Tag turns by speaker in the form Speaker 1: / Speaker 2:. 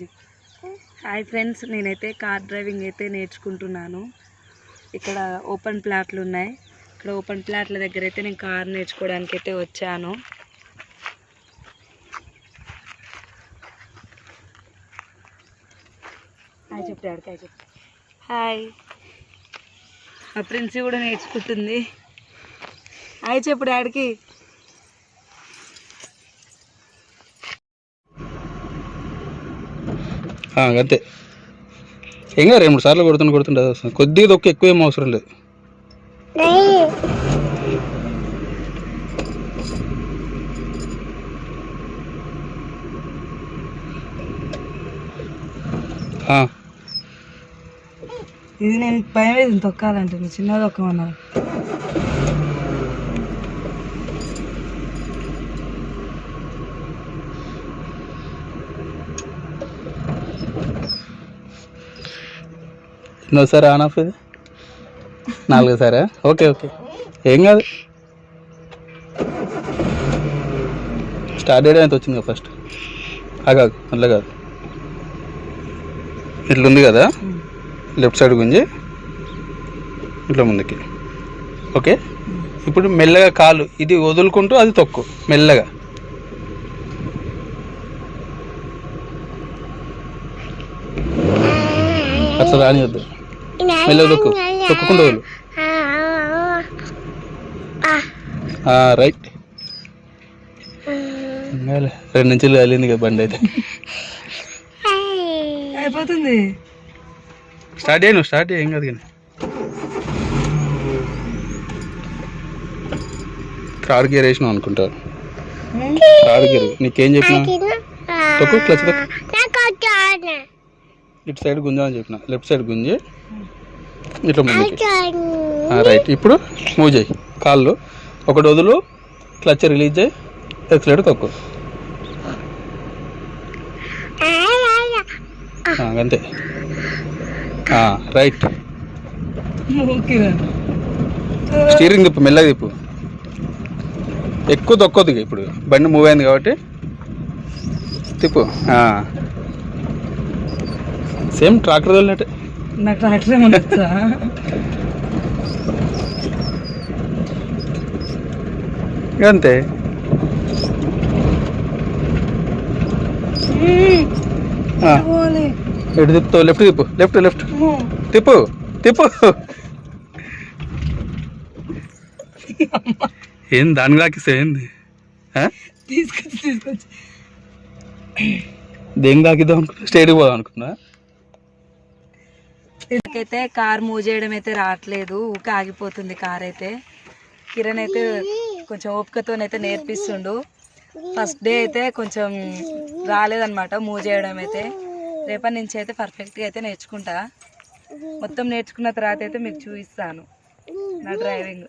Speaker 1: చెప్పు hi friends నేనైతే car driving అయితే నేర్చుకుంటున్నాను. ఇక్కడ ఓపెన్ ప్లాట్లు ఉన్నాయి. ఇక్కడ ఓపెన్ ప్లాట్ల దగ్గర అయితే నేను కార్ నేర్చుకోవడానికి అయితే వచ్చాను. హాయ్ చెప్పు డాడీ హాయ్ చెప్పు. హాయ్. మా ప్రిన్సి కూడా నేర్చుకుంటుంది. హాయ్ చెప్పు డాడీకి.
Speaker 2: అంతే ఏం రెండు మూడు సార్లు కొడుతుంటే కొడుతుండే అది కొద్దిగా దొక్క ఎక్కువ ఏం అవసరం లేదు. ఆ,
Speaker 1: ఇది నేను పైన వేసింది తొక్కాలంటే చిన్నది ఒక్కమన్నారు
Speaker 2: సార్ ఆన్ ఆఫ్ ఇది నాలుగోసారా ఓకే ఓకే. ఏం కాదు. స్టార్ట్ చేయడం ఎంత వచ్చింది ఫస్ట్? కాదు అట్లా కాదు ఇట్లా ఉంది కదా? లెఫ్ట్ సైడ్ గుంజి ఇట్లా ముందుకి. ఓకే? ఇప్పుడు మెల్లగా కాలు ఇది వదులుకుంటూ అది తొక్కు మెల్లగా. అసలు రానివద్దు మెల్లగా వదులు రైట్. రెండు నుంచి కాలింది కదా బండి అయితే
Speaker 1: అయిపోతుంది
Speaker 2: స్టార్ట్ చేయను స్టార్ట్ చేయ ఏం కాదు కానీ థర్డ్ గేర్ వేసినావు అనుకుంటారు థర్డ్ గేర్ నీకేం చెప్పినా తొక్కు క్లచ్ తొక్కు ఇటు సైడ్ గుంజామని చెప్పిన. లెఫ్ట్ సైడ్ గుంజి ఇట్లా ముందుకి రైట్. ఇప్పుడు మూవ్ చేయి. కాళ్ళు ఒకటి వదులు క్లచ్ రిలీజ్ చేయి ఎక్సలేట్ తొక్కు. ఆ, అంతే. రైట్. స్టీరింగ్ తిప్పు మెల్లగా తిప్పు. ఎక్కువ తొక్కొద్దు ఇప్పుడు. బండి మూవ్ అయింది కాబట్టి తిప్పు. Same tractor వెళ్ళినట్టే.
Speaker 1: నాకు ట్రాక్టర్ ఏమన్నా
Speaker 2: అంతే. ఇటు తిప్పుతావు లెఫ్ట్ తిప్పు. Left left. తిప్పు తిప్పు. ఏం దాని దాకిస్తే ఏంది?
Speaker 1: తీసుకొచ్చి తీసుకొచ్చి.
Speaker 2: దేనికి దాకిద్దాం అనుకున్నా స్టేట్కి పోదాం అనుకున్నా
Speaker 1: అయితే కార్ మూవ్ చేయడం అయితే రావట్లేదు ఊకే ఆగిపోతుంది కార్ అయితే. కిరణ్ అయితే కొంచెం ఓపికతోనైతే నేర్పిస్తుండు. ఫస్ట్ డే అయితే కొంచెం రాలేదన్నమాట మూవ్ చేయడం అయితే. రేపటి నుంచి అయితే పర్ఫెక్ట్గా అయితే నేర్చుకుంటా. మొత్తం నేర్చుకున్న తర్వాత అయితే మీకు చూపిస్తాను. నా డ్రైవింగ్.